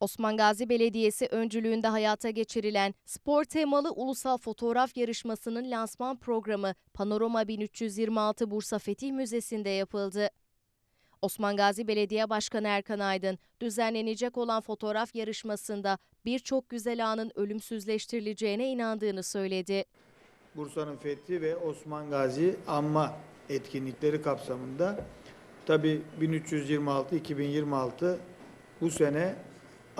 Osman Gazi Belediyesi öncülüğünde hayata geçirilen spor temalı ulusal fotoğraf yarışmasının lansman programı Panorama 1326 Bursa Fetih Müzesi'nde yapıldı. Osman Gazi Belediye Başkanı Erkan Aydın, düzenlenecek olan fotoğraf yarışmasında birçok güzel anın ölümsüzleştirileceğine inandığını söyledi. Bursa'nın fethi ve Osman Gazi anma etkinlikleri kapsamında tabi 1326-2026 bu sene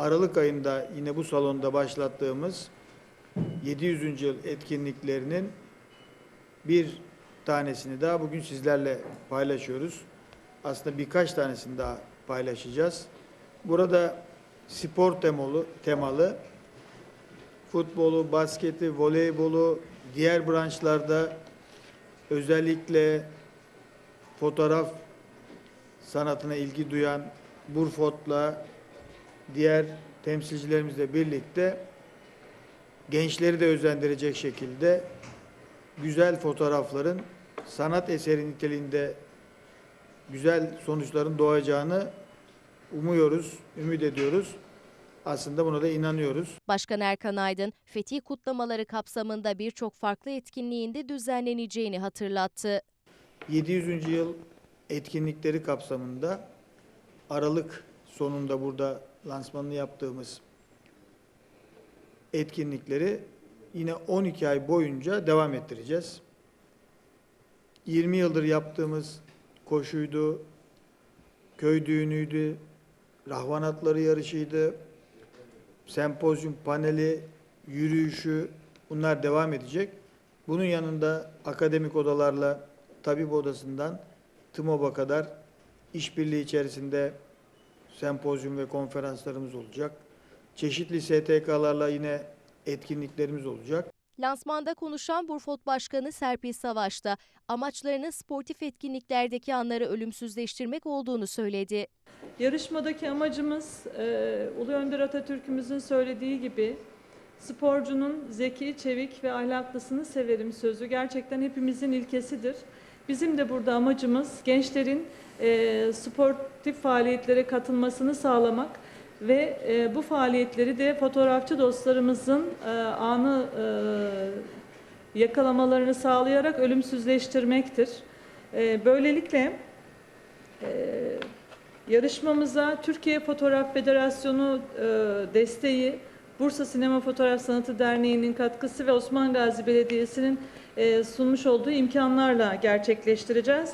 Aralık ayında yine bu salonda başlattığımız 700. yıl etkinliklerinin bir tanesini daha bugün sizlerle paylaşıyoruz. Aslında birkaç tanesini daha paylaşacağız. Burada spor temalı, temalı futbolu, basketi, voleybolu, diğer branşlarda özellikle fotoğraf sanatına ilgi duyan Burfot'la diğer temsilcilerimizle birlikte gençleri de özendirecek şekilde güzel fotoğrafların sanat eseri niteliğinde güzel sonuçların doğacağını umuyoruz, ümit ediyoruz. Aslında buna da inanıyoruz. Başkan Erkan Aydın, fetih kutlamaları kapsamında birçok farklı etkinliğinde düzenleneceğini hatırlattı. 700. yıl etkinlikleri kapsamında Aralık sonunda burada lansmanını yaptığımız etkinlikleri yine 12 ay boyunca devam ettireceğiz. 20 yıldır yaptığımız koşuydu, köy düğünüydü, rahvanatları yarışıydı, sempozyum paneli, yürüyüşü bunlar devam edecek. Bunun yanında akademik odalarla tabip odasından TMOB'a kadar işbirliği içerisinde sempozyum ve konferanslarımız olacak. Çeşitli STK'larla yine etkinliklerimiz olacak. Lansmanda konuşan Burfot Başkanı Serpil Savaş da amaçlarının sportif etkinliklerdeki anları ölümsüzleştirmek olduğunu söyledi. Yarışmadaki amacımız e, Ulu Önder Atatürk'ümüzün söylediği gibi sporcunun zeki, çevik ve ahlaklısını severim sözü gerçekten hepimizin ilkesidir. Bizim de burada amacımız gençlerin e, sportif faaliyetlere katılmasını sağlamak ve e, bu faaliyetleri de fotoğrafçı dostlarımızın e, anı e, yakalamalarını sağlayarak ölümsüzleştirmektir. E, böylelikle e, Yarışmamıza Türkiye Fotoğraf Federasyonu e, desteği, Bursa Sinema Fotoğraf Sanatı Derneği'nin katkısı ve Osman Gazi Belediyesi'nin e, sunmuş olduğu imkanlarla gerçekleştireceğiz.